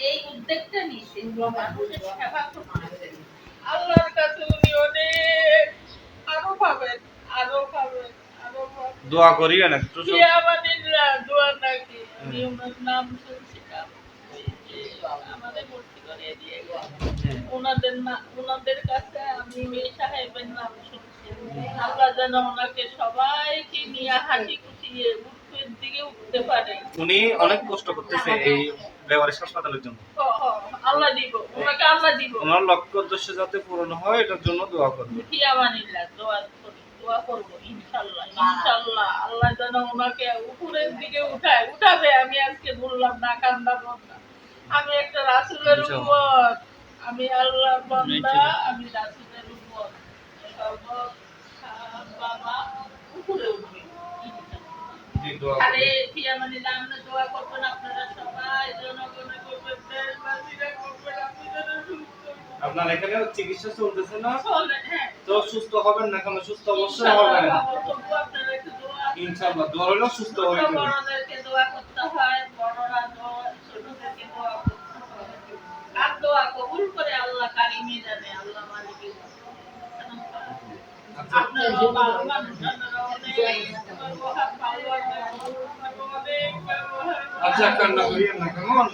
এই উদ্যোগটা নিয়েছে মানুষের সেবা করতে আল্লাহর কাছে উনি অনেক আরও পাবেন আরও পাবেন দোয়া করিয়েন একটু দোয়া নাকি? আমি ওনার নাম শুনছিলাম। আমাদের ভর্তি করে দিয়ে ওনাদের না ওনাদের কাছে আমি মেয়ে সাহেবের নাম শুনছি। আল্লাহ যেন ওনাকে সবাইকে নিয়ে হাসি উঠের দিকে উঠতে পারে। উনি অনেক কষ্ট করতেছে এই বেওয়ারিশ হাসপাতালের জন্য। হ, হ, আল্লাহ দিব ওনাকে আল্লাহ দিব। ওনার লক্ষ্য উদ্দেশ্য যাতে পূরণ হয় এটার জন্য দোয়া করবে। ফিয়ামানিল্লাহ দোয়া দোয়া করব ইনশাল্লাহ ইনশাল্লাহ আল্লাহ যেন ওনাকে উপরের দিকে উঠায় উঠাবে আমি আজকে বললাম না কান্দাবো না আমি একটা রাসুলের উপর আমি আল্লাহর বান্দা আমি রাসুলের উপর সর্ব- আহ, বাবা উপরে উঠবে ইনশাআল্লাহ। জি দোয়া আরে করবে আমরা দোয়া করবেন আপনারা সবাই জনগণে করবেন দেশবাসীরা করবেন আপনি সুস্থ। আপনার এখানে চিকিৎসা চলতেছে না? হ্যাঁ। তো সুস্থ হবেন না কেন? সুস্থ অবশ্যই হবেন। ইনশাআল্লাহ দোয়া হলো সুস্থ হয়ে যাবেন বড়দেরকে দোয়া করতে হয় বড়রা দোয়া ছোটদেরকে দোয়া করতে হয়। আর দোয়া কবুল করে আল্লাহ কারিমে জানে আল্লাহ মালিকের ভালো মানুষ আচ্ছা কান্না করিয়েন না কেমন